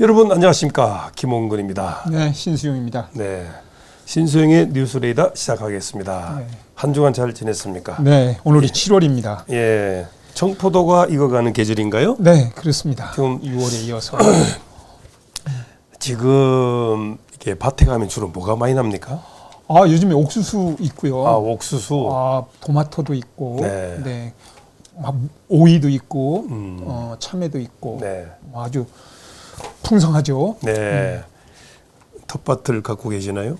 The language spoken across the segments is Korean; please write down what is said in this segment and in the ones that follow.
여러분 안녕하십니까 김홍근입니다. 네, 신수용입니다. 네, 신수영의 뉴스레이더 시작하겠습니다. 네. 한 주간 잘 지냈습니까? 네, 오늘이 7월입니다. 예, 청포도가 익어가는 계절인가요? 네, 그렇습니다. 지금 6월에 이어서 지금 이게 밭에 가면 주로 뭐가 많이 납니까? 아 요즘에 옥수수 있고요. 아 옥수수. 아, 토마토도 있고, 네. 네, 막 오이도 있고, 음. 어, 참외도 있고, 네, 뭐 아주 풍성하죠. 네. 텃밭을 갖고 계시나요?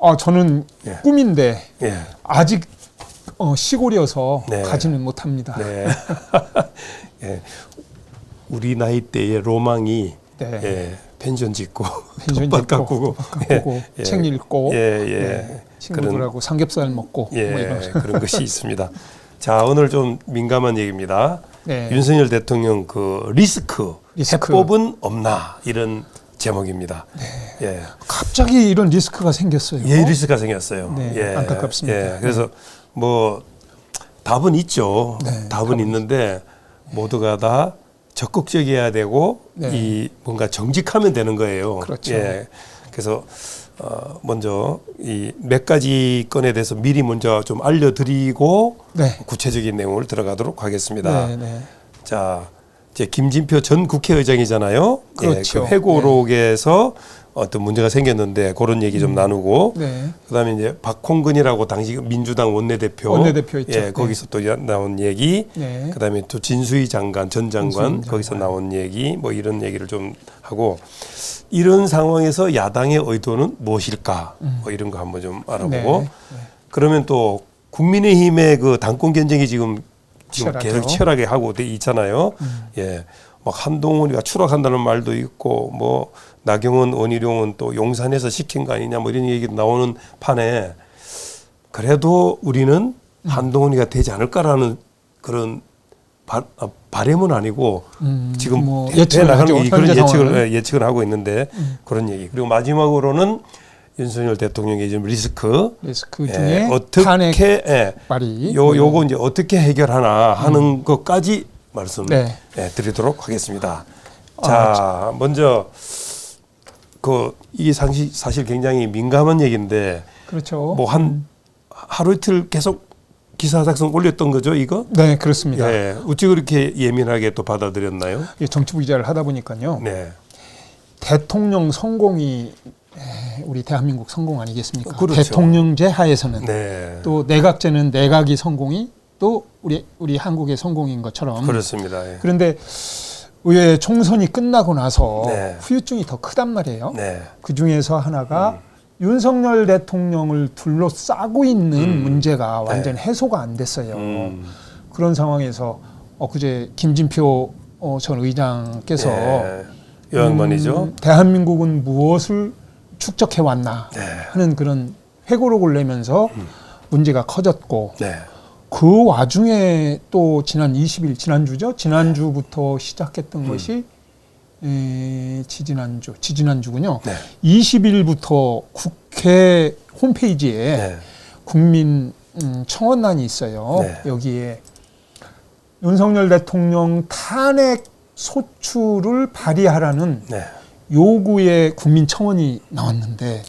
아 저는 예. 꿈인데 예, 아직 어, 시골이어서 네. 가지는 못합니다. 네. 예, 우리 나이 때의 로망이 네. 예, 펜션 짓고 펜션 텃밭 짓고, 가꾸고 가꾸고 예, 책 읽고, 예, 예. 네, 친구들하고 삼겹살 먹고, 예, 뭐. 그런 것이 있습니다. 자, 오늘 좀 민감한 얘기입니다. 네. 윤석열 대통령 그 리스크, 리스크. 해법은 없나 이런 제목입니다. 네. 예. 갑자기 이런 리스크가 생겼어요. 예, 리스크가 생겼어요. 네, 예, 안타깝습니다. 예, 그래서 뭐 답은 있죠. 네, 답은 있는데 모두가 다 적극적이어야 되고 네. 이 뭔가 정직하면 되는 거예요. 그렇죠. 예. 그래서 어 먼저 이 몇 가지 건에 대해서 미리 먼저 좀 알려드리고 네. 구체적인 내용을 들어가도록 하겠습니다. 네, 네. 자, 이제 김진표 전 국회의장이잖아요. 그렇죠. 예, 그 회고록에서 어떤 문제가 생겼는데 그런 얘기 좀 나누고 네. 그다음에 이제 박홍근이라고 당시 민주당 원내대표 원내대표 있죠. 예, 거기서 또 야- 나온 얘기 네. 그다음에 또 진수희 장관 전 장관 거기서 장관. 나온 얘기 뭐 이런 얘기를 좀 하고 이런 상황에서 야당의 의도는 무엇일까 뭐 이런 거 한번 좀 알아보고 네. 그러면 또 국민의힘의 그 당권 경쟁이 지금 지금 치열하죠. 음. 계속 치열하게 하고 돼 있잖아요. 예. 막 한동훈이가 추락한다는 말도 있고 뭐 나경원 원희룡은 또 용산에서 시킨 거 아니냐 뭐 이런 얘기 나오는 판에 그래도 우리는 음. 한동훈이가 되지 않을까라는 그런 바, 아, 바램은 아니고 음, 지금 뭐 해- 예측을 하죠. 게 그런 예측을 상황은. 음. 예, 예측을 하고 있는데 그런 얘기 그리고 마지막으로는 윤석열 대통령의 지금 리스크 리스크 예, 중에 어떻게 탄핵 예, 발의 요 요거 이제 어떻게 해결하나 하는 것까지 말씀 음. 네. 예, 드리도록 하겠습니다. 아, 자, 먼저 그 이게 사실 사실 굉장히 민감한 얘기인데 그렇죠. 뭐 한 하루 이틀 계속 기사 작성 올렸던 거죠, 이거? 네, 그렇습니다. 예. 어찌 그렇게 예민하게 또 받아들였나요? 이 정치부 기자를 하다 보니까요. 네. 대통령 성공이 에, 우리 대한민국 성공 아니겠습니까? 그렇죠. 대통령제 하에서는 네. 또 내각제는 내각이 성공이 또 우리 우리 한국의 성공인 것처럼 그렇습니다. 예. 그런데 의회 총선이 끝나고 나서 네. 후유증이 더 크단 말이에요. 네. 그 중에서 하나가 윤석열 대통령을 둘러싸고 있는 음. 문제가 완전 해소가 안 됐어요. 음. 그런 상황에서 엊그제 김진표 어, 전 의장께서 네. 요 양반이죠. 음, 대한민국은 무엇을 축적해 왔나 네. 하는 그런 회고록을 내면서 문제가 커졌고 네. 그 와중에 또 지난 20일 지난주죠 지난주부터 시작했던 음. 것이 에, 지지난주 지지난주군요. 네. 20일부터 국회 홈페이지에 네. 국민 음, 청원란이 있어요. 네. 여기에 윤석열 대통령 탄핵 소추를 발의하라는 네. 요구의 국민 청원이 나왔는데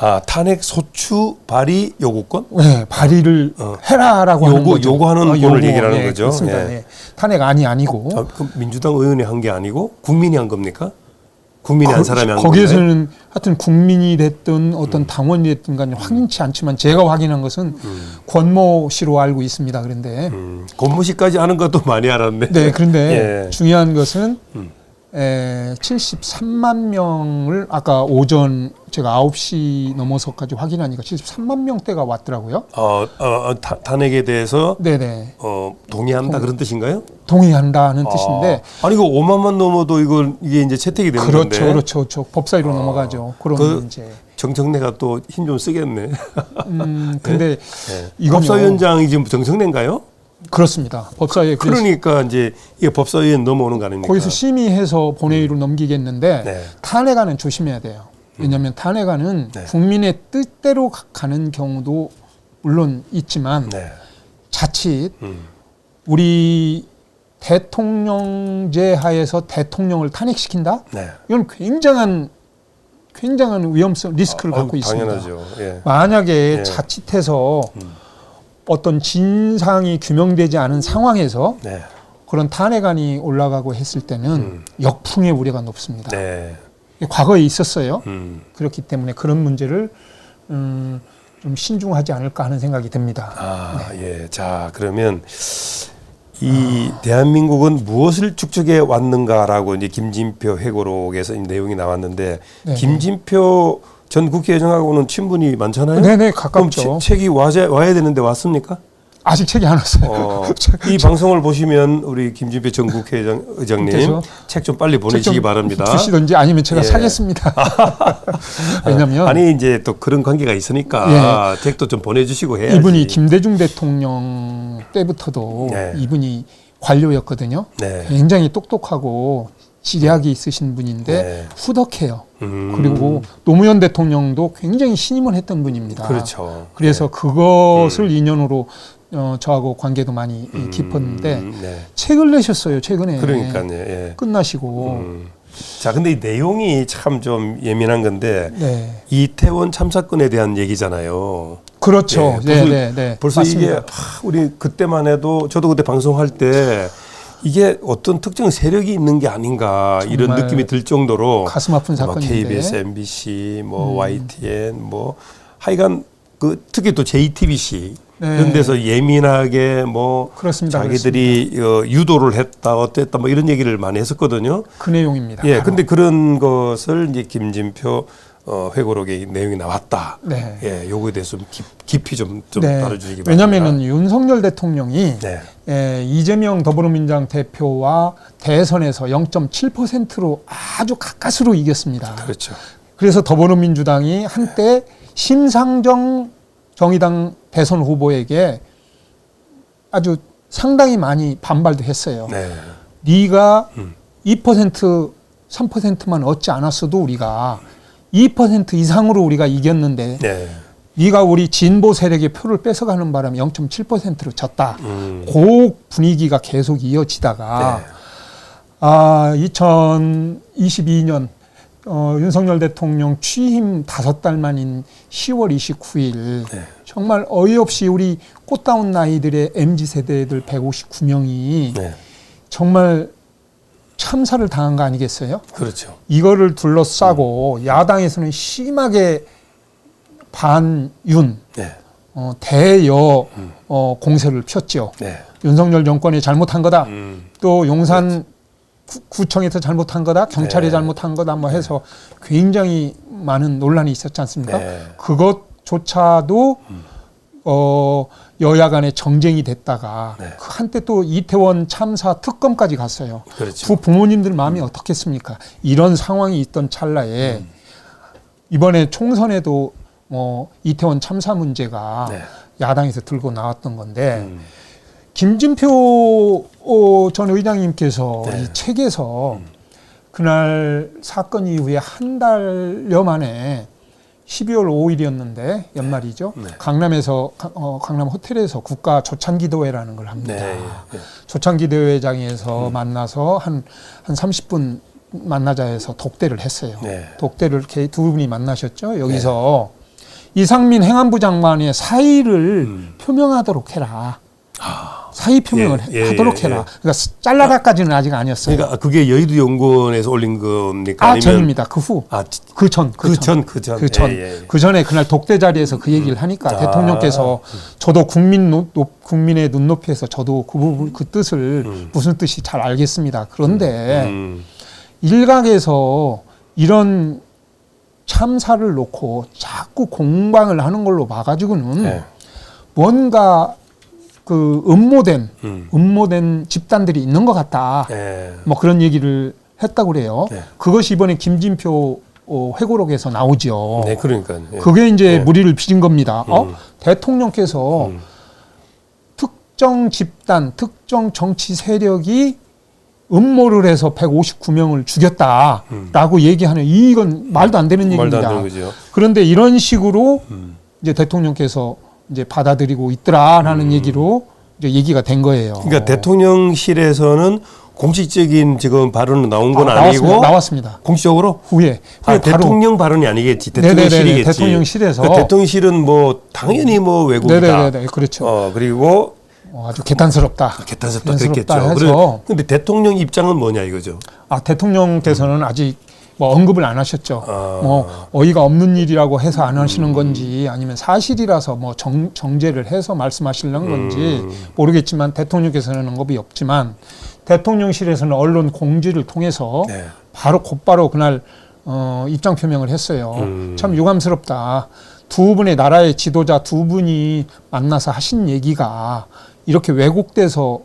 아, 탄핵 소추 발의 요구권? 네, 발의를 어. 해라라고 하는 요구- 거죠. 요구하는 어, 권을 얘기하는 거죠. 그렇습니다. 예. 예. 탄핵 아니 아니고 아, 그 민주당 의원이 한 게 아니고 국민이 한 겁니까? 국민이 한 거- 사람이 한 건가요? 거기에서는 하여튼 국민이 됐든 어떤 당원이 됐든 간에 확인치 않지만 제가 확인한 것은 권모 씨로 알고 있습니다. 그런데 음, 권모 씨까지 아는 것도 많이 알았네. 네, 그런데 예. 중요한 것은 음. 에, 73만 명을 아까 오전 제가 9시 넘어서까지 확인하니까 73만 명대가 왔더라고요. 어, 어, 어, 타- 탄핵에 대해서 네네. 어, 동의한다 그런 뜻인가요? 동의한다는 뜻인데 아, 아니 이거 5만만 넘어도 이걸 이게 이제 채택이 되는 그렇죠, 건데 그렇죠, 그렇죠. 법사위로 넘어가죠. 그런 그- 문제. 정청래가 또 힘 좀 쓰겠네. 음, 근데 네. 이건요. 법사위원장이 지금 정청래인가요? 그렇습니다. 법사위에 그래서 그러니까 이제 이게 법사위에 넘어오는 거 아닙니까? 거기서 심의해서 본회의로 넘기겠는데 네. 탄핵안은 조심해야 돼요. 왜냐하면 탄핵안은 네. 국민의 뜻대로 가- 가는 경우도 물론 있지만 네. 자칫 음. 우리 대통령제 하에서 대통령을 탄핵시킨다? 네. 이건 굉장한 굉장한 위험성 리스크를 아, 갖고 아유, 있습니다. 당연하죠. 예. 만약에 예. 자칫해서 음. 어떤 진상이 규명되지 않은 상황에서 네. 그런 탄핵안이 올라가고 했을 때는 음. 역풍의 우려가 높습니다. 네. 과거에 있었어요. 음. 그렇기 때문에 그런 문제를 음, 좀 신중하지 않을까 하는 생각이 듭니다. 아, 예. 자, 그러면 이 대한민국은 무엇을 축적해 왔는가라고 이제 김진표 회고록에서 이 내용이 나왔는데 네. 김진표 전 국회의장하고는 친분이 많잖아요. 네네 그럼 가깝죠. 체- 책이 와야, 와야 되는데 왔습니까? 아직 책이 안 왔어요. 어, 이 방송을 보시면 우리 김진표 전 국회의장 의장님 책 좀 빨리 보내시기 책 좀 바랍니다. 주시든지 아니면 제가 예. 사겠습니다. 왜냐하면 아니 이제 또 그런 관계가 있으니까 책도 좀 보내주시고 해야지. 예. 이분이 김대중 대통령 때부터도 네. 이분이 관료였거든요. 네. 굉장히 똑똑하고 지략이 있으신 분인데 네. 후덕해요. 음, 그리고 노무현 대통령도 굉장히 신임을 했던 분입니다. 그렇죠. 그래서 그것을 인연으로 어, 저하고 관계도 많이 음, 깊었는데 네. 책을 내셨어요 최근에. 그러니까요. 예. 끝나시고. 음. 자, 근데 이 내용이 참 좀 예민한 건데 네. 이태원 참사건에 대한 얘기잖아요. 그렇죠. 예, 네, 벌써- 네, 네. 벌써 맞습니다. 이게 아, 우리 그때만 해도 저도 그때 방송할 때 이게 어떤 특정 세력이 있는 게 아닌가 이런 느낌이 들 정도로 가슴 아픈 뭐 사건인데. KBS, MBC, 뭐 음. YTN 뭐 하여간 그 특히 또 JTBC 네. 이런 데서 예민하게 뭐 그렇습니다. 자기들이 어, 유도를 했다 어땠다 뭐 이런 얘기를 많이 했었거든요. 그 내용입니다. 예, 바로. 근데 그런 것을 이제 김진표 어, 회고록에 이 내용이 나왔다. 네. 예, 요거에 대해서 좀 깊, 깊이 좀, 좀 네. 다뤄주시기 바랍니다. 왜냐하면은 윤석열 대통령이 네, 예, 이재명 더불어민주당 대표와 대선에서 0.7%로 아주 가까스로 이겼습니다. 그렇죠. 그래서 더불어민주당이 한때 심상정 정의당 대선 후보에게 아주 상당히 많이 반발도 했어요. 네, 네가 음. 2% 3%만 얻지 않았어도 우리가 2% 이상으로 우리가 이겼는데 네, 네가 우리 진보 세력의 표를 뺏어가는 바람에 0.7%로 졌다. 음, 그 분위기가 계속 이어지다가 네, 아 2022년 어, 윤석열 대통령 취임 다섯 달 만인 10월 29일 네. 정말 어이없이 우리 꽃다운 나이들의 mz 세대들 159명이 네, 정말 참사를 당한 거 아니겠어요? 그렇죠. 이거를 둘러싸고 야당에서는 심하게 반윤 네, 어, 대여 어, 공세를 폈죠. 네, 윤석열 정권이 잘못한 거다. 음, 또 용산 구, 구청에서 잘못한 거다. 경찰이 네. 잘못한 거다. 뭐 해서 굉장히 많은 논란이 있었지 않습니까? 네, 그것조차도 어, 여야 간의 정쟁이 됐다가 네. 그 한때 또 이태원 참사 특검까지 갔어요. 그렇죠. 부 부모님들 마음이 어떻겠습니까? 이런 상황이 있던 찰나에 음. 이번에 총선에도 뭐 이태원 참사 문제가 네, 야당에서 들고 나왔던 건데 음, 김진표 어, 전 의장님께서 네. 이 책에서 그날 사건 이후에 한 달여 만에 12월 5일이었는데 연말이죠. 네. 강남에서 가- 어, 강남 호텔에서 국가 조찬기도회라는 걸 합니다. 네, 예, 조찬기도회장에서 만나서 한한 30분 만나자 해서 독대를 했어요. 네, 독대를 이렇게 두 분이 만나셨죠. 여기서 이상민 행안부 장관의 사의를 음. 표명하도록 해라. 사의 표명을 예, 예, 하도록 예, 해라. 예. 그러니까 잘라라까지는 아 직 아니었어요. 그러니까 그게 여의도 연구원에서 올린 겁니까? 아 전입니다. 그 후. 아, 그 전, 그 전, 그 전, 그 전, 예, 예, 예. 그 전에 그날 독대 자리에서 그 얘기를 하니까 아. 대통령께서 저도 국민 노, 노- 국민의 눈높이에서 저도 그 부분 그 뜻을 무슨 뜻이 잘 알겠습니다. 그런데 음, 일각에서 이런 참사를 놓고 자꾸 공방을 하는 걸로 봐가지고는 네, 뭔가 그 음모된 음, 음모된 집단들이 있는 것 같다. 예, 뭐 그런 얘기를 했다고 그래요. 네. 그것이 이번에 김진표 어, 회고록에서 나오죠. 네, 그러니까. 예. 그게 이제 네. 무리를 빚은 겁니다. 어? 음. 대통령께서 음. 특정 집단, 특정 정치 세력이 음모를 해서 159명을 죽였다라고 얘기하는 이건 말도 안 되는 음. 말도 안 얘기입니다. 되는. 그런데 이런 식으로 음. 이제 대통령께서 이제 받아들이고 있더라라는 얘기로 이제 얘기가 된 거예요. 그러니까 대통령실에서는 공식적인 지금 발언은 나온 건 아, 나왔습니다. 나왔습니다. 공식적으로 후에 아, 후에 대통령 발언이 아니겠지. 네네네네, 대통령실이겠지. 대통령실에서. 그 대통령실은 뭐 당연히 뭐 외국이다. 네네네 그렇죠. 어 그리고 어, 아주 개탄스럽다. 개탄스럽다 개탄스럽다 그랬겠죠. 근데 대통령 입장은 뭐냐 이거죠. 아 대통령께서는 아직 뭐 언급을 안 하셨죠. 아. 뭐 어이가 없는 일이라고 해서 안 하시는 건지 아니면 사실이라서 뭐 정, 정제를 해서 말씀하시려는 건지 음. 모르겠지만 대통령께서는 언급이 없지만 대통령실에서는 언론 공지를 통해서 네. 바로 곧바로 그날 어, 입장 표명을 했어요. 음. 참 유감스럽다. 두 분의 나라의 지도자 두 분이 만나서 하신 얘기가 이렇게 왜곡돼서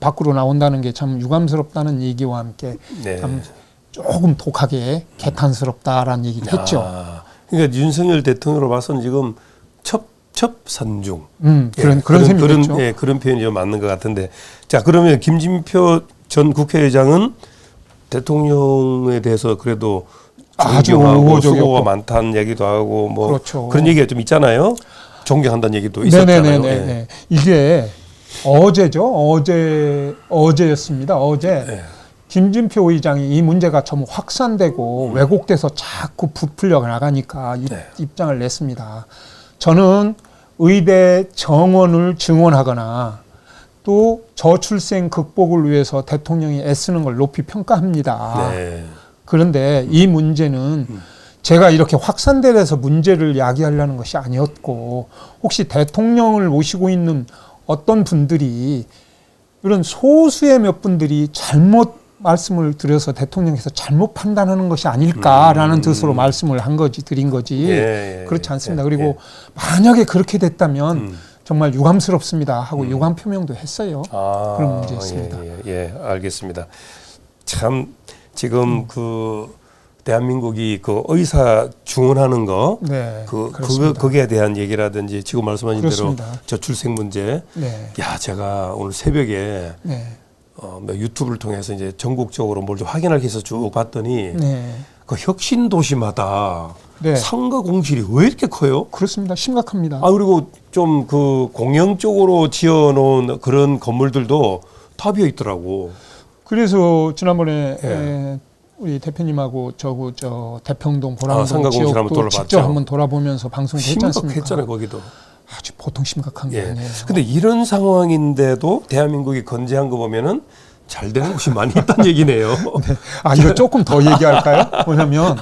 밖으로 나온다는 게 참 유감스럽다는 얘기와 함께 네. 참 조금 독하게 개탄스럽다라는 얘기를 했죠. 아, 그러니까 윤석열 대통령으로 봐서는 지금 첩 첩산중 음, 그런 예, 그런 셈이겠죠. 그런, 예, 그런 표현이 좀 맞는 것 같은데 자 그러면 김진표 전 국회의장은 대통령에 대해서 그래도 아주. 수고가 많다는 얘기도 하고 뭐 그렇죠. 런 얘기가 좀 있잖아요. 존경한다는 얘기도 있었잖아요. 네네네네. 예. 이게 어제죠. 어제 어제였습니다. 어제 예. 김진표 의장이 이 문제가 좀 확산되고 왜곡돼서 자꾸 부풀려 나가니까 입, 네. 입장을 냈습니다. 저는 의대 정원을 증원하거나 또 저출생 극복을 위해서 대통령이 애쓰는 걸 높이 평가합니다. 네. 그런데 이 문제는 제가 이렇게 확산돼서 문제를 야기하려는 것이 아니었고 혹시 대통령을 모시고 있는 어떤 분들이 이런 소수의 몇 분들이 잘못 말씀을 드려서 대통령께서 잘못 판단하는 것이 아닐까라는 뜻으로 말씀을 한 거지 드린 거지 음. 예, 예, 그렇지 않습니다. 예, 그리고 예. 만약에 그렇게 됐다면 음. 정말 유감스럽습니다 하고 유감 표명도 했어요. 아, 그런 문제였습니다. 예, 예, 예, 알겠습니다. 참 지금 그 대한민국이 그 의사 중원하는 거 네, 그 그거. 거기에 대한 얘기라든지 지금 말씀하신 그렇습니다. 대로 저출생 문제. 네, 야, 제가 오늘 새벽에 네, 어, 뭐 유튜브를 통해서 이제 전국적으로 뭘 좀 확인하기 위해서 쭉 봤더니 네, 그 혁신 도시마다 네. 상가 공실이 왜 이렇게 커요? 그렇습니다. 심각합니다. 아 그리고 좀 그 공영 쪽으로 지어놓은 그런 건물들도 다 비어 있더라고. 그래서 지난번에 예. 에, 우리 대표님하고 저고 저 대평동 아, 보람동 상가공실 한번 지역도 돌아봤죠. 직접 한번 돌아보면서 방송을 했지 않습니까? 심각했잖아요 거기도. 아주 보통 심각한 게 예. 아니에요. 근데 이런 상황인데도 대한민국이 건재한 거 보면은 잘 되는 곳이 많이 있다는 얘기네요. 아 이거 조금 더 얘기할까요? 뭐냐면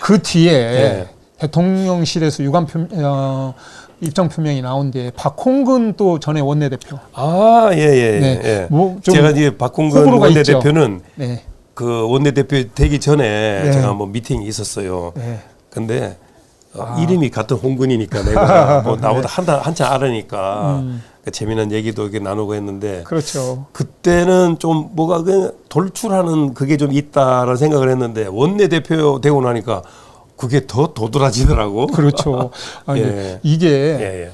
그 뒤에 예. 대통령실에서 유감 표, 어, 입장 표명이 나온 뒤에 박홍근 또 전에 원내대표 아, 예, 예, 네. 예. 뭐좀 제가 이제 박홍근. 원내대표는 네, 그 원내대표 되기 전에 네. 제가 뭐 미팅이 있었어요. 네. 근데 어, 아. 이름이 같은 홍근이니까 내가 뭐 나보다 한다 한참 알으니까 음. 그 재미난 얘기도 이렇게 나누고 했는데 그렇죠. 그때는 좀 뭐가 그냥 돌출하는 그게 좀 있다라는 생각을 했는데 원내 대표 되고 나니까 그게 더 도드라지더라고. 그렇죠. 아니, 예. 이게 예, 예.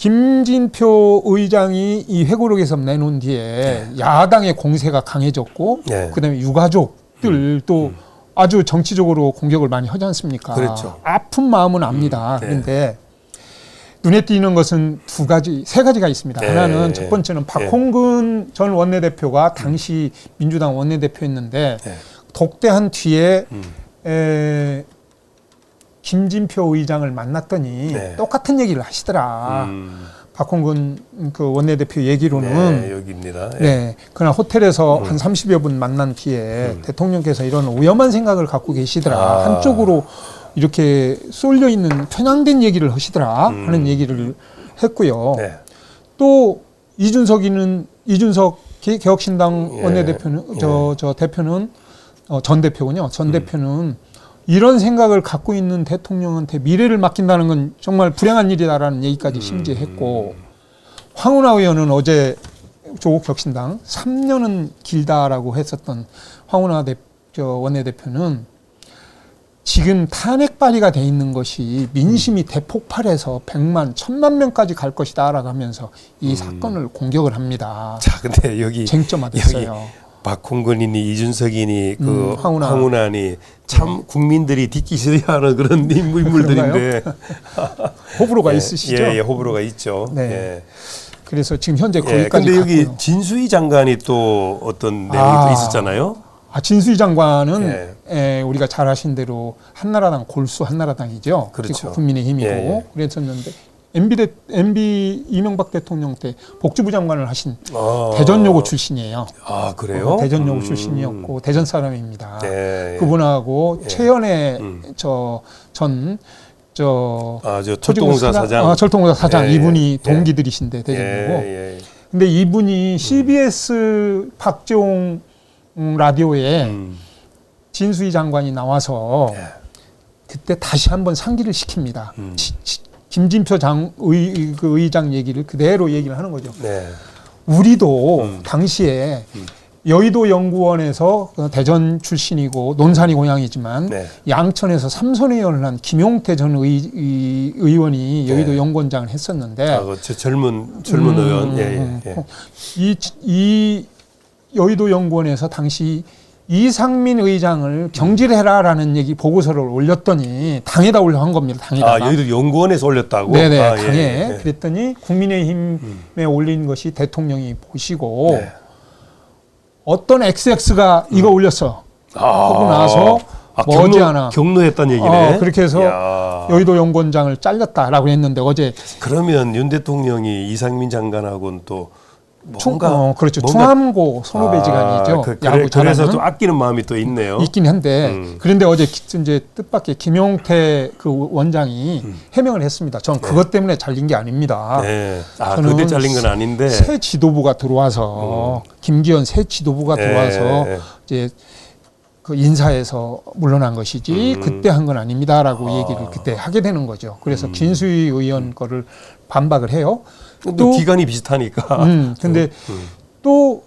김진표 의장이 이 회고록에서 내놓은 뒤에 야당의 공세가 강해졌고 네. 그다음에 유가족들 또 아주 정치적으로 공격을 많이 하지 않습니까? 그렇죠. 아픈 마음은 압니다. 네. 그런데 눈에 띄는 것은 두 가지, 세 가지가 있습니다. 네. 하나는 첫 번째는 박홍근 전 원내대표가 당시 민주당 원내대표였는데 네. 독대한 뒤에 음. 에, 김진표 의장을 만났더니 네. 똑같은 얘기를 하시더라. 음, 박홍근 그 원내대표 얘기로는 네, 여기입니다. 예. 네, 그날 호텔에서 음. 한 30여 분 만난 뒤에 음. 대통령께서 이런 위험한 생각을 갖고 계시더라. 아. 한쪽으로 이렇게 쏠려 있는 편향된 얘기를 하시더라 음. 하는 얘기를 했고요. 네. 또 이준석이는 이준석 개- 개혁신당 예. 원내대표는 저저 대표는 어, 전 대표군요. 음. 전 대표는 이런 생각을 갖고 있는 대통령한테 미래를 맡긴다는 건 정말 불행한 일이다라는 얘기까지 음. 심지어 했고 황운하 의원은 어제 조국 혁신당 3년은 길다라고 했었던 황운하 대, 저 원내대표는 지금 탄핵 발의가 돼 있는 것이 민심이 대폭발해서 100만, 1000만 명까지 갈 것이다라고 하면서 이 사건을 공격을 합니다. 자, 근데 여기 쟁점화됐어요. 박홍근이니 이준석이니 그 음, 황운하. 황운하니 참 국민들이 듣기 싫어하는 그런 인물들인데 호불호가 예, 있으시죠? 예, 예, 호불호가 있죠. 네. 예. 그래서 지금 현재 예, 거기까지 근데 여기 갔고요. 진수희 장관이 또 어떤 내용이 아. 또 있었잖아요. 아, 진수희 장관은 예. 에, 우리가 잘 아신 대로 한나라당 골수 한나라당이죠. 그렇죠. 국민의힘이고 예, 예. 그랬었는데 MB 대, MB 이명박 대통령 때 복지부 장관을 하신 아. 대전여고 출신이에요. 아 그래요? 어, 대전여고 음. 출신이었고 대전 사람입니다. 네. 그분하고 예. 최연애 음. 저전 저 아 저 철도공사 사장. 아, 철도공사 사장 예, 이분이 예. 동기들이신데 대전여고. 예, 예. 근데 이분이 CBS 박재홍 음, 라디오에 음. 진수희 장관이 나와서 예. 그때 다시 한번 상기를 시킵니다. 음. 지- 지- 김진표 장 의, 그 의장 얘기를 그대로 얘기를 하는 거죠. 네. 우리도 음. 당시에 음. 여의도 연구원에서 그 대전 출신이고 논산이 고향이지만 네. 양천에서 삼선 의원을 한 김용태 전 의, 의, 의원이 여의도 네. 연구원장을 했었는데 아, 그저 젊은 젊은 음, 의원. 예, 음, 예, 예. 음. 이, 이 여의도 연구원에서 당시 이상민 의장을 경질해라라는 얘기 보고서를 올렸더니 당에다 올려 한 겁니다. 당에다가. 아 여의도 연구원에서 올렸다고. 네네 아, 당에 예, 예. 그랬더니 국민의힘에 올린 것이 대통령이 보시고 네. 어떤 XX가 이거 올렸어 아, 하고 나서 아, 머지않아 경로, 경로했다는 얘기네. 어, 그렇게 해서 야. 여의도 연구원장을 잘렸다라고 했는데 어제 그러면 윤 대통령이 이상민 장관하고는 또 중, 뭔가 어, 그렇죠 뭔가- 충암고 선후배지간이죠 아, 그, 야구 그래, 그래서 잘하는 좀 아끼는 마음이 또 있네요. 있긴 한데 음. 그런데 어제 기- 이제 뜻밖의 김용태 그 원장이 해명을 했습니다. 전 그것 때문에 잘린 게 아닙니다. 음. 네. 아, 저는 그때 잘린 건 아닌데. 새 지도부가 들어와서 김기현 새 지도부가 네, 들어와서 네. 이제 그 인사에서 물러난 것이지 음. 그때 한 건 아닙니다라고 아. 얘기를 그때 하게 되는 거죠. 그래서 진수희 의원 거를 반박을 해요. 또또 기간이 비슷하니까. 음, 근데 음. 또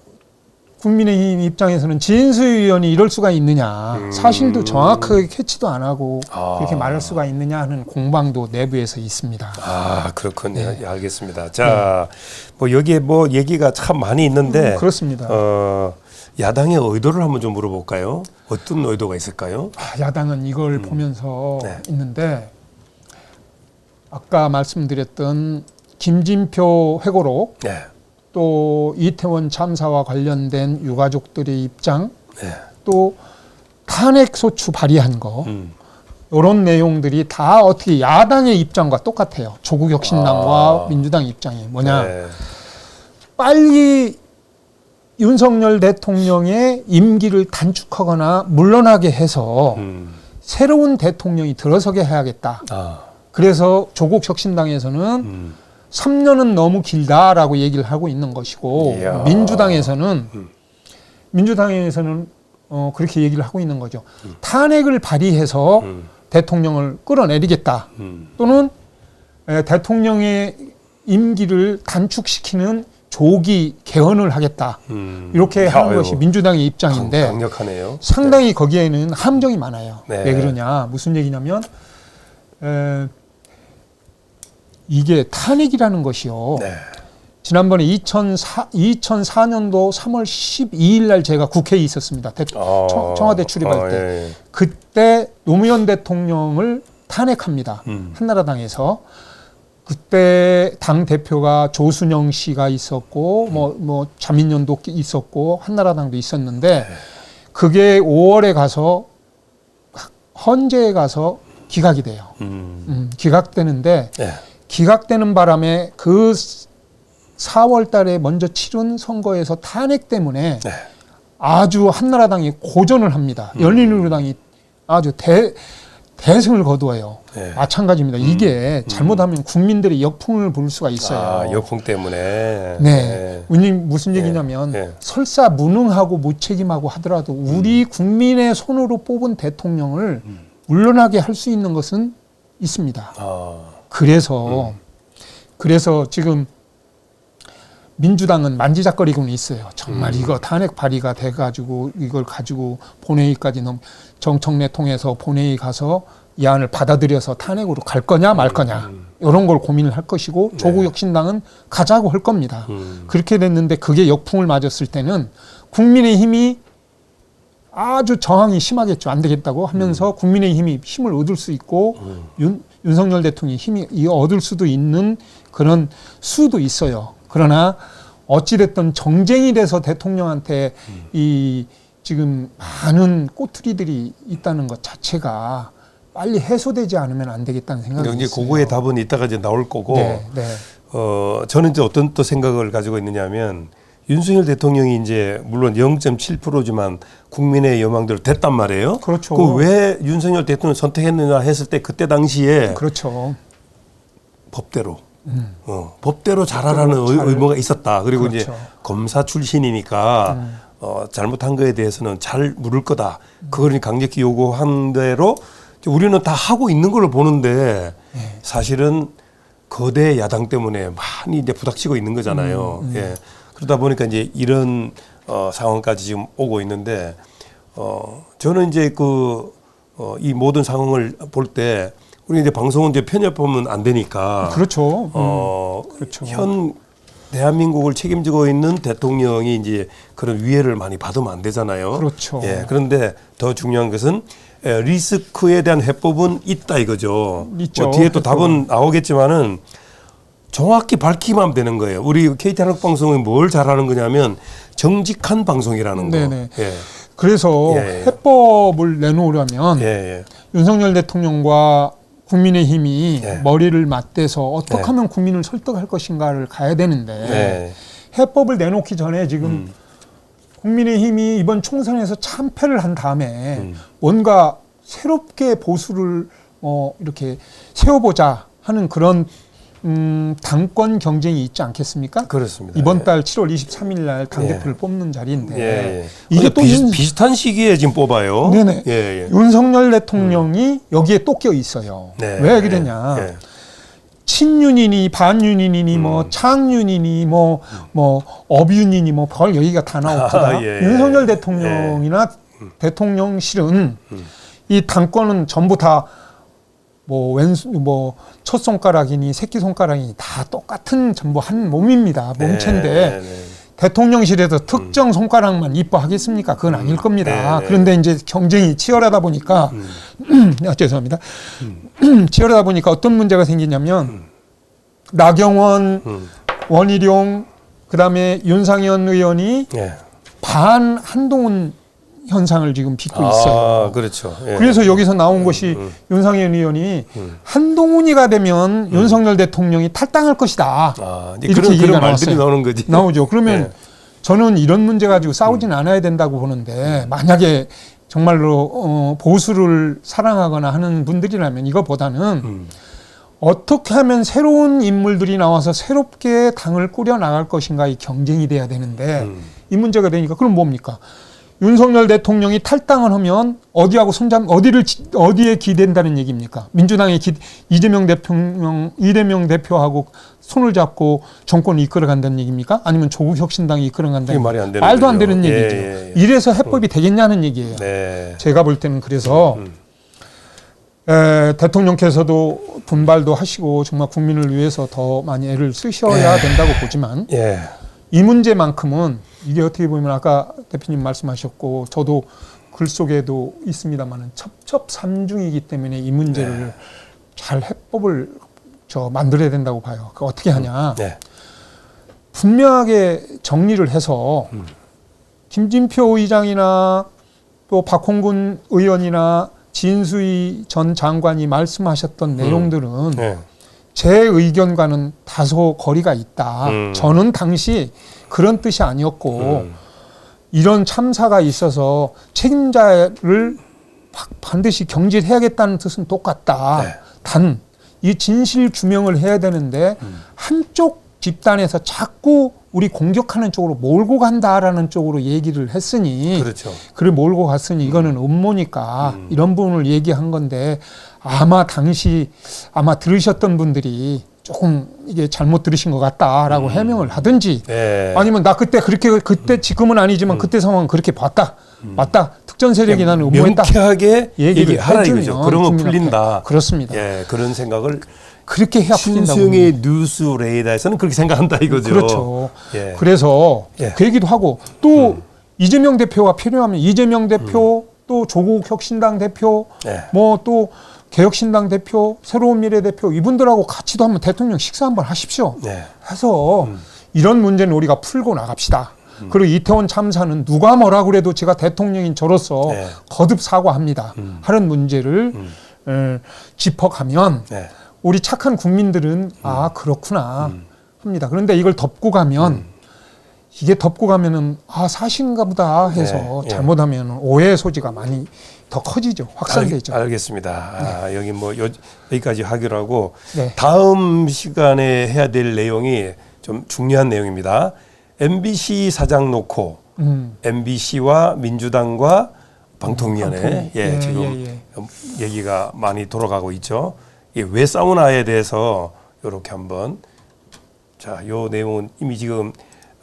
국민의힘 입장에서는 진수희 의원이 이럴 수가 있느냐 음. 사실도 정확하게 캐치도 안 하고 아. 그렇게 말할 수가 있느냐 하는 공방도 내부에서 있습니다. 아 그렇군요. 네. 예, 알겠습니다. 자, 뭐 여기에 뭐 얘기가 참 많이 있는데 음, 그렇습니다. 어, 야당의 의도를 한번 좀 물어볼까요? 어떤 의도가 있을까요? 아, 야당은 이걸 보면서 네. 있는데 아까 말씀드렸던 김진표 회고록 네, 또 이태원 참사와 관련된 유가족들의 입장 네, 또 탄핵 소추 발의한 거 음, 이런 내용들이 다 어떻게 야당의 입장과 똑같아요. 조국 혁신당과 아. 민주당 입장이 뭐냐? 네, 빨리 윤석열 대통령의 임기를 단축하거나 물러나게 해서 음, 새로운 대통령이 들어서게 해야겠다. 아, 그래서 조국 혁신당에서는 음, 3년은 너무 길다라고 얘기를 하고 있는 것이고 이야. 민주당에서는 음. 민주당에서는 어, 그렇게 얘기를 하고 있는 거죠. 탄핵을 발의해서 음, 대통령을 끌어내리겠다. 음, 또는 에, 대통령의 임기를 단축시키는 조기 개헌을 하겠다. 음. 이렇게 하는 아유, 것이 민주당의 강- 입장인데 강 력하네요. 상당히 거기에는 함정이 많아요. 네. 왜 그러냐? 무슨 얘기냐면 에, 이게 탄핵이라는 것이요. 네. 지난번에 2004, 2004년도 3월 12일 날 제가 국회에 있었습니다. 대- 아, 청- 청와대 출입할 아, 때. 예. 그때 노무현 대통령을 탄핵합니다. 음. 한나라당에서 그때 당 대표가 조순영 씨가 있었고 뭐뭐 자민련도 있었고 한나라당도 있었는데 그게 5월에 가서 헌재에 가서 기각이 돼요. 음, 음, 기각되는데 네. 기각되는 바람에 그 4월 달에 먼저 치른 선거에서 탄핵 때문에 네. 아주 한나라당이 고전을 합니다. 음. 열린우리당이 아주 대, 대승을 거두어요. 네. 마찬가지입니다. 이게 잘못하면 국민들의 역풍을 부를 수가 있어요. 아, 역풍 때문에. 네. 무슨, 무슨 네. 얘기냐면 네. 설사 무능하고 무책임하고 하더라도 음. 우리 국민의 손으로 뽑은 대통령을 물러나게 할 수 있는 것은 있습니다. 아, 그래서 음. 그래서 지금 민주당은 만지작거리고는 있어요. 정말 음. 이거 탄핵 발의가 돼가지고 이걸 가지고 본회의까지 넘 정청래 통해서 본회의 가서 이 안을 받아들여서 탄핵으로 갈 거냐 말 거냐 이런 걸 고민을 할 것이고 조국 혁신당은 가자고 할 겁니다. 음, 그렇게 됐는데 그게 역풍을 맞았을 때는 국민의힘이 아주 저항이 심하겠죠. 안 되겠다고 하면서 국민의힘이 힘을 얻을 수 있고 윤, 윤석열 대통령이 힘이 이 얻을 수도 있는 그런 수도 있어요. 그러나 어찌됐든 정쟁이 돼서 대통령한테 음. 이 지금 많은 꼬투리들이 있다는 것 자체가 빨리 해소되지 않으면 안 되겠다는 생각이 이제 있어요. 그거의 답은 이따가 이제 나올 거고 네, 네. 어 저는 이제 어떤 또 생각을 가지고 있느냐면 윤석열 대통령이 이제 물론 0.7%지만 국민의 여망대로 됐단 말이에요. 그렇죠. 그 왜 윤석열 대통령 선택했느냐 했을 때 그때 당시에 그렇죠. 법대로 어, 법대로 잘하라는 잘- 의, 의무가 있었다. 그리고 이제 그렇죠. 음. 검사 출신이니까 어, 잘못한 거에 대해서는 잘 물을 거다. 그걸 강력히 요구한 대로 이제 우리는 다 하고 있는 걸로 보는데 네. 사실은 거대 야당 때문에 많이 이제 부닥치고 있는 거잖아요. 음, 예. 그러다 보니까 이제 이런 어, 상황까지 지금 오고 있는데 어, 저는 이제 그 어, 이 모든 상황을 볼 때 우리 이제 방송은 이제 편협하면 안 되니까 그렇죠. 음, 어, 그렇죠. 현 대한민국을 책임지고 있는 대통령이 이제 그런 위해를 많이 받으면 안 되잖아요. 그렇죠. 예. 그런데 더 중요한 것은 에, 리스크에 대한 해법은 있다 이거죠. 있죠. 뭐 뒤에 또 해법은. 답은 나오겠지만은 정확히 밝히면 되는 거예요. 우리 KT 한국방송이 뭘 잘하는 거냐면 정직한 방송이라는 거. 네네. 예. 그래서 예, 예. 해법을 내놓으려면 예, 예. 윤석열 대통령과 국민의힘이 예. 머리를 맞대서 어떻게 네. 하면 국민을 설득할 것인가를 가야 되는데 네. 해법을 내놓기 전에 지금 음. 국민의힘이 이번 총선에서 참패를 한 다음에 음. 뭔가 새롭게 보수를 어 이렇게 세워보자 하는 그런 음 당권 경쟁이 있지 않겠습니까? 그렇습니다. 이번 예. 달 7월 23일 날 당 대표를 예. 뽑는 자리인데 예, 예. 이게 또 비슷, 윤- 비슷한 시기에 지금 뽑아요. 네네. 예, 예. 윤석열 대통령이 여기에 또 껴 있어요. 네. 왜 그러냐? 예. 친윤이니 반윤이니 뭐 음. 창윤이니 뭐뭐 업윤이니 뭐 별 얘기가 다 나옵니다. 아, 예, 예. 윤석열 대통령이나 대통령실은 음. 이 당권은 전부 다 뭐 왼수 뭐첫 손가락이니 새끼 손가락이니 다 똑같은 전부 한 몸입니다. 몸체인데 네, 네. 대통령실에서 특정 손가락만 이뻐하겠습니까? 그건 아닐 겁니다. 네, 네. 그런데 이제 경쟁이 치열하다 보니까 아, 죄송합니다. 치열하다 보니까 어떤 문제가 생기냐면 나경원, 음. 원희룡, 그다음에 윤상현 의원이 예. 반 한동훈 현상을 지금 빚고 있어요. 아, 그렇죠. 예. 그래서 여기서 나온 것이 윤상현 의원이 음. 한동훈이가 되면 윤석열 대통령이 탈당할 것이다. 아, 이렇게 그런 그런 말들이. 나오는 거지. 나오죠. 그러면 예. 저는 이런 문제 가지고 싸우진 않아야 된다고 보는데 만약에 정말로 어, 보수를 사랑하거나 하는 분들이라면 이거보다는 음. 어떻게 하면 새로운 인물들이 나와서 새롭게 당을 꾸려 나갈 것인가 이 경쟁이 돼야 되는데 음. 이 문제가 되니까 그럼 뭡니까? 윤석열 대통령이 탈당을 하면 어디하고 손잡 어디를 지- 어디에 기댄다는 얘기입니까? 민주당의 기, 이재명 대통령 이재명 대표하고 손을 잡고 정권을 이끌어 간다는 얘기입니까? 아니면 조국 혁신당이 이끌어 간다는 말이 안 되는 말도 안. 되는 예, 얘기죠. 예, 예. 이래서 해법이 되겠냐는 얘기예요. 네. 제가 볼 때는 그래서 음. 에, 대통령께서도 분발도 하시고 정말 국민을 위해서 더 많이 애를 쓰셔야 된다고 보지만 예. 이 문제만큼은 이게 어떻게 보면 아까 대표님 말씀하셨고 저도 글 속에도 있습니다만은 첩첩삼중이기 때문에 이 문제를 네. 잘 해법을 저 만들어야 된다고 봐요. 그 어떻게 하냐? 네. 분명하게 정리를 해서 음. 김진표 의장이나 또 박홍근 의원이나 진수희 전 장관이 말씀하셨던 내용들은 네. 제 의견과는 다소 거리가 있다. 음. 저는 당시 그런 뜻이 아니었고 음. 이런 참사가 있어서 책임자를 바- 반드시 경질해야겠다는 뜻은 똑같다. 네. 단이 진실 규명을 해야 되는데 음. 한쪽 집단에서 자꾸 우리 공격하는 쪽으로 몰고 간다라는 쪽으로 얘기를 했으니 그렇죠. 그를 몰고 갔으니 이거는 음모니까 음. 이런 부분을 얘기한 건데 아마 당시 아마 들으셨던 분들이 조금 이게 잘못 들으신 것 같다라고 해명을 하든지 네. 아니면 나 그때 그렇게 그때 지금은 아니지만 그때 상황 그렇게 봤다 맞다 특전 세력이 나는 음모했다 명쾌하게 얘기를 해주면 이거죠. 그러면. 풀린다. 그렇습니다 예, 그런 생각을 그렇게 해야 풀린다고 신승의 뉴스 레이더에서는 그렇게 생각한다 이거죠. 그렇죠 예. 그래서 예. 음. 그 얘기도 하고 또 이재명 대표가 필요하면 이재명 대표 또 조국 혁신당 대표 예. 뭐또 개혁신당 대표 새로운 미래 대표 이분들하고 같이도 한번 대통령 식사 한번 하십시오 네. 해서 이런 문제는 우리가 풀고 나갑시다. 음. 그리고 이태원 참사는 누가 뭐라 그래도 제가 대통령인 저로서 네. 거듭 사과합니다. 음. 하는 문제를 음. 에, 짚어가면 네. 우리 착한 국민들은 아 그렇구나 합니다. 그런데 이걸 덮고 가면 이게 덮고 가면은 아 사실인가 보다 해서 네, 예. 잘못하면 오해의 소지가 많이 더 커지죠. 확산되죠. 알, 겠습니다 아, 여기 뭐 요, 여기까지 하기로 하고 네. 다음 시간에 해야 될 내용이 좀 중요한 내용입니다. MBC 사장 놓고 음. MBC와 민주당과 방통위원회 방통위. 예, 예, 지금 예, 예. 얘기가 많이 돌아가고 있죠. 이게 왜 싸우나에 대해서 이렇게 한번 자, 요 내용은 이미 지금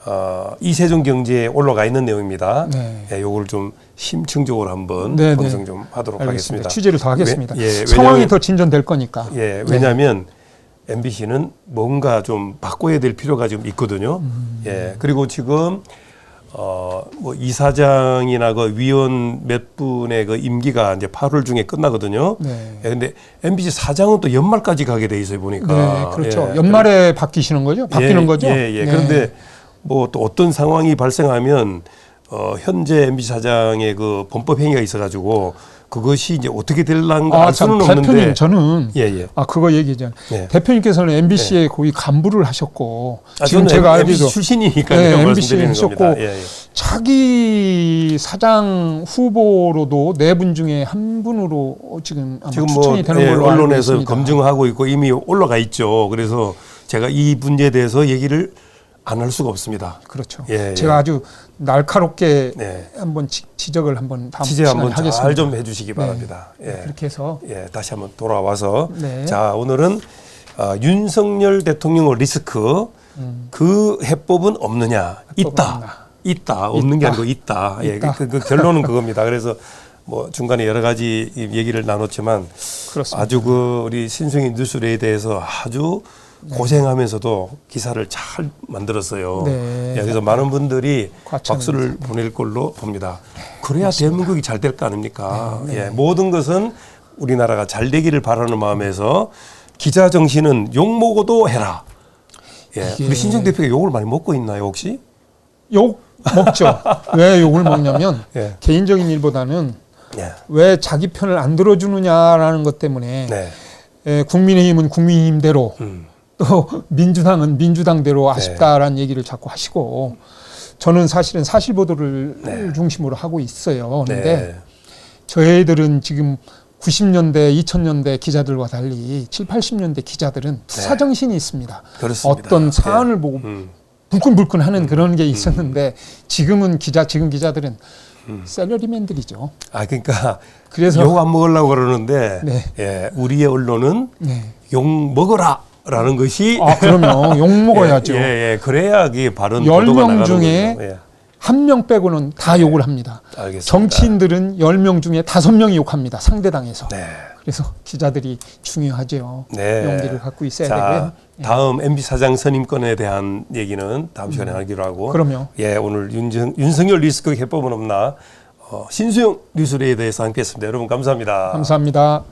어, 이세종 경제에 올라가 있는 내용입니다. 네. 예, 요걸 좀 심층적으로 한번 네, 네. 방송 좀 하도록 알겠습니다. 하겠습니다. 취재를 더 하겠습니다. 왜- 예, 상황이 더 진전될 거니까. 예, 왜냐하면 MBC는 뭔가 좀 바꿔야 될 필요가 좀 있거든요. 음. 예, 그리고 지금 어뭐 이사장이나 그 위원 몇 분의 그 임기가 이제 8월 중에 끝나거든요. 네. 예, 근데 MBC 사장은 또 연말까지 가게 돼 있어요 보니까. 네, 그렇죠. 예, 연말에 바뀌시는 거죠? 바뀌는 예, 거죠? 예, 예. 네. 그런데 뭐 또 어떤 상황이 발생하면 어, 현재 MBC 사장의 그 범법 행위가 있어가지고 그것이 이제 어떻게 될란가 아, 알 수는 대표님 없는데. 저는 예, 예. 아 그거 얘기죠. 예. 대표님께서는 MBC에 거의 간부를 하셨고 아, 지금 제가 알기로 출신이니까 네, 요 MBC 하셨고. 예, 예. 차기 사장 후보로도 네 분 중에 한 분으로 지금 아마 지금 뭐 추천이 되는 예, 걸로 언론에서. 검증하고 있고 이미 올라가 있죠. 그래서 제가 이 문제에 대해서 얘기를 안할 수가 없습니다. 그렇죠. 예, 예. 제가 아주 날카롭게 네. 한번 지, 지적을 한번 다음 취재 한번 하겠습니다. 잘좀 해주시기 네. 바랍니다. 예. 그렇게 해서 예, 다시 한번 돌아와서 네. 자 오늘은 어, 윤석열 대통령의 리스크 그 해법은 없느냐 있다 없나. 있다 없는 게 있다. 아니고 있다, 예, 있다. 그, 그 결론은 그겁니다. 그래서 뭐 중간에 여러 가지 이 얘기를 나눴지만 그렇습니다. 아주 그 우리 신승희 뉴스레에 대해서 아주 고생하면서도 기사를 잘 만들었어요. 네. 예, 그래서 많은 분들이 과찬입니다. 박수를 보낼 걸로 봅니다. 그래야 대한민국이 잘 될 거 아닙니까? 네, 예, 모든 것은 우리나라가 잘 되기를 바라는 마음에서 기자 정신은 욕 먹어도 해라. 예, 이게- 우리 신정 대표가 욕을 많이 먹고 있나요 혹시? 욕 먹죠. 왜 욕을 먹냐면 예. 개인적인 일보다는 예. 왜 자기 편을 안 들어주느냐라는 것 때문에 네. 에, 국민의힘은 국민의힘대로 음. 또 민주당은 민주당대로 아쉽다라는 얘기를 자꾸 하시고 저는 사실은 사실 보도를 네. 중심으로 하고 있어요. 그런데 네. 저희들은 지금 90년대, 2000년대 기자들과 달리 7, 80년대 기자들은 투사 정신이 있습니다. 네. 그렇습니다. 어떤 사안을 예. 보고 음. 불끈불끈 하는 그런 게 있었는데 지금은 기자 지금 기자들은 음. 셀러리맨들이죠. 아 그러니까 그래서 욕 안 먹으려고 그러는데 네. 예, 우리의 언론은 네. 욕 먹어라 라는 것이 아 그럼요. 욕 먹어야죠. 예, 예, 예. 그래야 그게 바른 열 보도가 명 나가는 중에 거죠. 예. 한명 빼고는 다 욕을 합니다. 알겠습니다. 정치인들은 10명 중에 5명이 욕합니다. 상대당에서. 네. 그래서 기자들이 중요하죠. 네. 용기를 갖고 있어야 자, 되고요. 예. 다음 MB 사장 선임권에 대한 얘기는 다음 시간에 하기로 하고. 음. 그럼요. 예, 오늘 윤정, 윤석열 리스크 해법은 없나? 어, 신수영 뉴스레에 대해서 함께했습니다. 여러분 감사합니다. 감사합니다.